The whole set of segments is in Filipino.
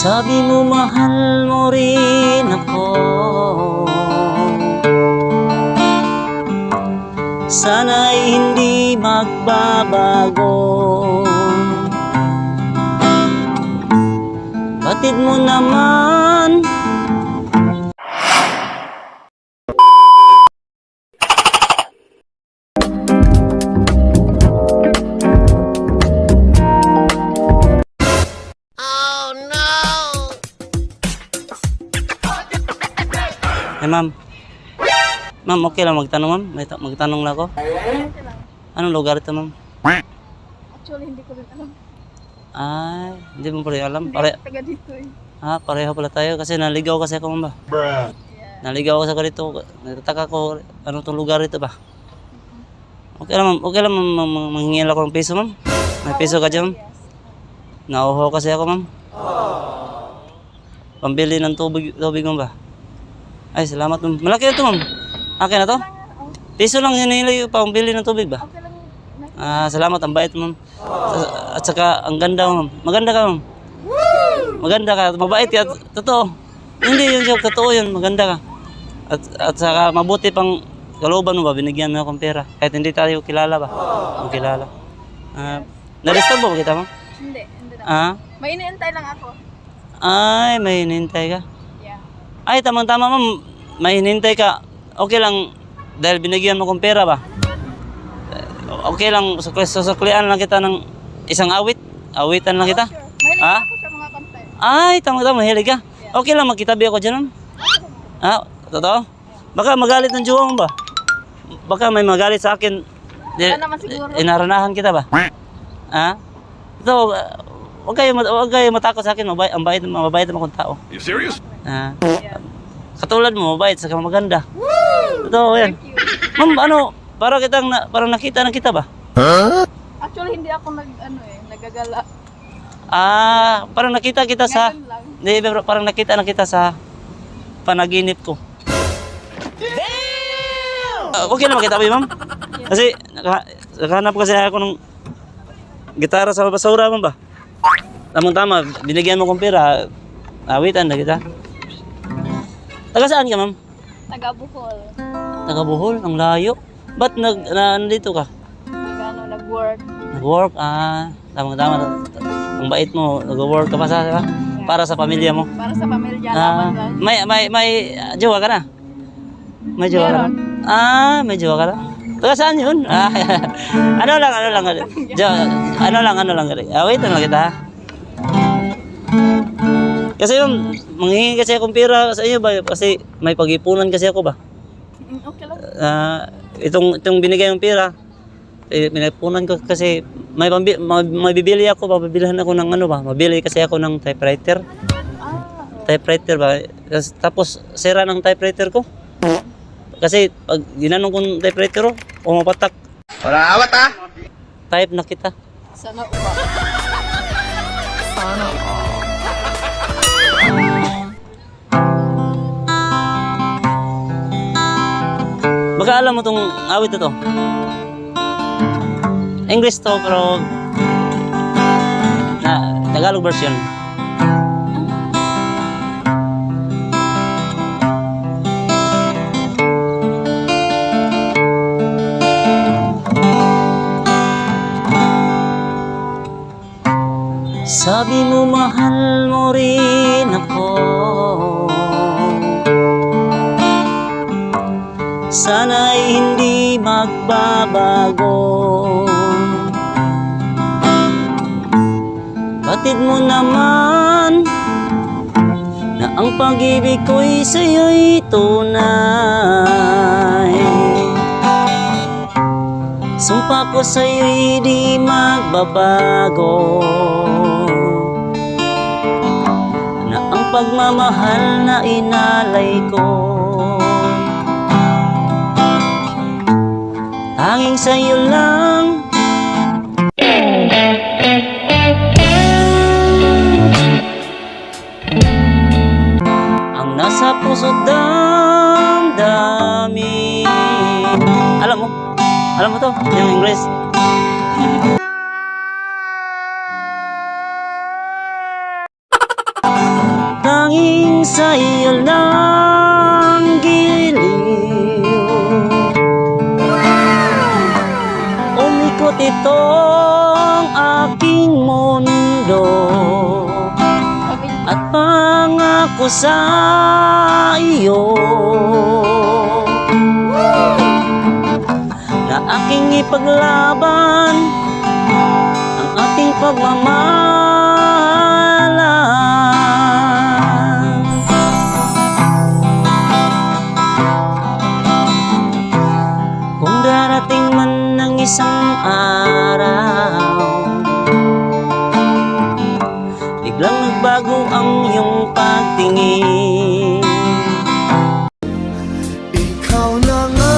Sabi mo mahal mo rin ako. Sana'y hindi magbabago. Batid mo naman Eh ma'am Ma'am, okay lang magtanong ma'am? May ta- magtanong lang ako? Lang. Anong lugar ito ma'am? Actually, hindi ko rin alam. Ay, hindi mo pa rin alam. Hindi Pare ako taga dito eh. ah, pareho pala tayo kasi naligaw kasi ako ma'am ba? Yeah. Naligaw ako sa ganito. Nagtataka ko, ano tong lugar ito ba? Okay lang ma'am, okay lang ma'am, ma'am, ma'am, manghingil ako ng piso ma'am. May piso ka dyan ma'am? Yes. Nauho kasi ako ma'am. Pambili ng tubig, tubig ma'am ba? Ay, salamat ma'am. Malaki na ito ma'am. Akin na to? Piso lang hinihila yung pambili ng tubig ba? Ah, salamat, ang bait ma'am. At saka, ang ganda ma'am. Maganda ka ma'am. Maganda ka, mabait ka. Totoo. Hindi yun joke, totoo yun. Maganda ka. At, at saka, mabuti pang kalooban mo ba, binigyan mo akong pera. Kahit hindi tayo kilala ba? O kilala. Ah, na-disturb ba kita ma'am? Hindi, hindi na. Ah? May iniintay lang ako. Ay, may hinintay ka. Ay, tamang-tama ma'am. May hinintay ka. Okay lang, dahil binigyan mo kong pera ba? Okay lang, sukli, susuklian lang kita ng isang awit. Awitan lang kita. Sure. Mahilig Ah? ako sa mga kanta. Ay, tama-tama, mahilig ka. Okay lang, magkitabi ako dyan. ma'am. Ah, totoo? Baka magalit ng jowa mo ba? Baka may magalit sa akin. Wala naman siguro. inaranahan kita ba? Ah? Ito, uh, huwag kayo, huwag kayo matakot sa akin. Mabait, ang bait, mabait naman akong tao. You serious? Ah. Katulad mo, mabait, saka maganda. Totoo yan. Ma'am, ano, para kitang, na, parang nakita na kita ba? Actually, hindi ako nag, ano eh, nagagala. Ah, parang nakita kita sa, Ngayon lang. hindi, pero parang nakita na kita sa panaginip ko. Ah, okay na makita ma'am? Kasi, naka, nakahanap kasi ako ng gitara sa basura, ma'am ba? Tamang tama, binigyan mo kong pera, awitan na kita. Taga saan ka, ma'am? Taga Bohol. Taga Bohol, ang layo. Ba't nag, na, nandito ka? Nag, ano, nag-work. Nag-work, ah, tamang tama. Ang bait mo, nag-work ka pa sa, di ba? Para sa pamilya mo. Para sa pamilya Ah, naman lang. may, may, may, ah, jowa ka na? May jowa ka na? Ah, may jowa ka na? Taga saan yun? Ah, ano lang, ano lang. Jo, ano lang, ano lang. Ah, wait lang kita. ha? Kasi yung, manghingi kasi akong pera sa inyo ba? Kasi may pag-ipunan kasi ako ba? Mm, Okay lang. Ah, itong itong binigay yung pera eh, pinapunan ko kasi may pambi, ma- mabibili ako, mabibilhan ako ng ano ba, mabili kasi ako ng typewriter. Ah, Typewriter ba? Tas- Tapos sira ng typewriter ko. Kasi pag ginanong kong typewriter ko, pumapatak. Wala awat ah! Type na kita. sana uwa. Baka alam mo tong awit na to. English to pero na Tagalog version. Sabi mo mahal mo rin ako Sana'y hindi magbabago. Batid mo naman Na ang pag-ibig ko'y sa'yo'y tunay. Sumpa ko sa'yo'y di magbabago. Na ang pagmamahal na inalay ko Tanging sa'yo lang Ang nasa puso't damdamin Alam mo? Alam mo to? Yung English? sa iyo lang pangako sa iyo. Na aking ipaglaban Ang ating pagmamahalan. Kung darating man ng isang araw pagtingin Ikaw na nga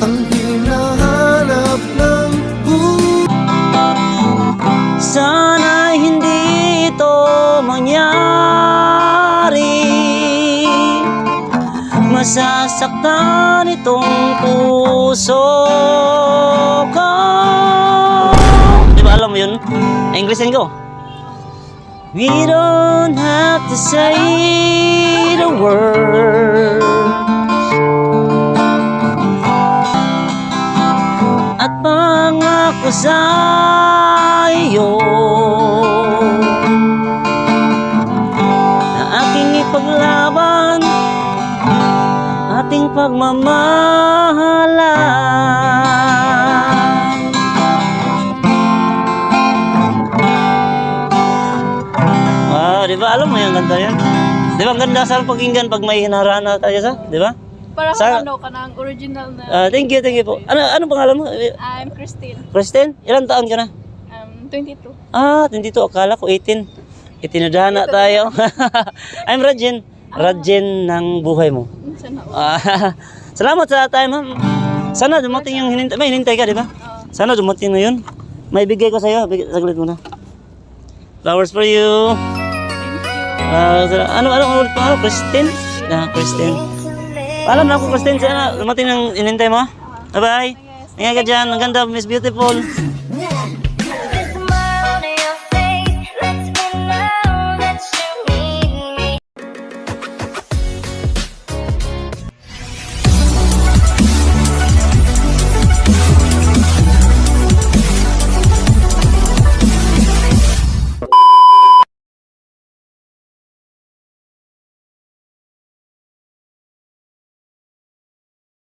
ang hinahanap ng buhay. Sana hindi ito mangyari. Masasaktan itong puso ko. Di ba alam mo yun? Englishin ko We don't have to say the word. At pangako sa iyo Na aking ipaglaban Ating pagmamahalan ba? Alam mo yung ganda yan. Di ba ang ganda sa pakinggan pag may hinarana tayo sa? Di ba? Para Sa- ano ka ng original na. Ah, thank you, thank you po. Ano, ano pangalan mo? I'm Christine. Kristen? Ilan taon ka na? Um, 22. Ah, 22. Akala ko 18. Itinadhana tayo. I'm Rajin. Rajin ng buhay mo. Sana. Ah, salamat sa time, ma'am. Sana dumating yung hinintay. May hinintay ka, di ba? Oo. Sana dumating na yun. May bigay ko sa'yo. Bigay, saglit muna. Flowers for you. Sala- ano, ano, ano, ano, Christine? Ah, Christine. Alam na ako, Christine. Sana dumating ng hinintay mo. Bye-bye. Ingat ka dyan. Ang ganda, Miss Beautiful.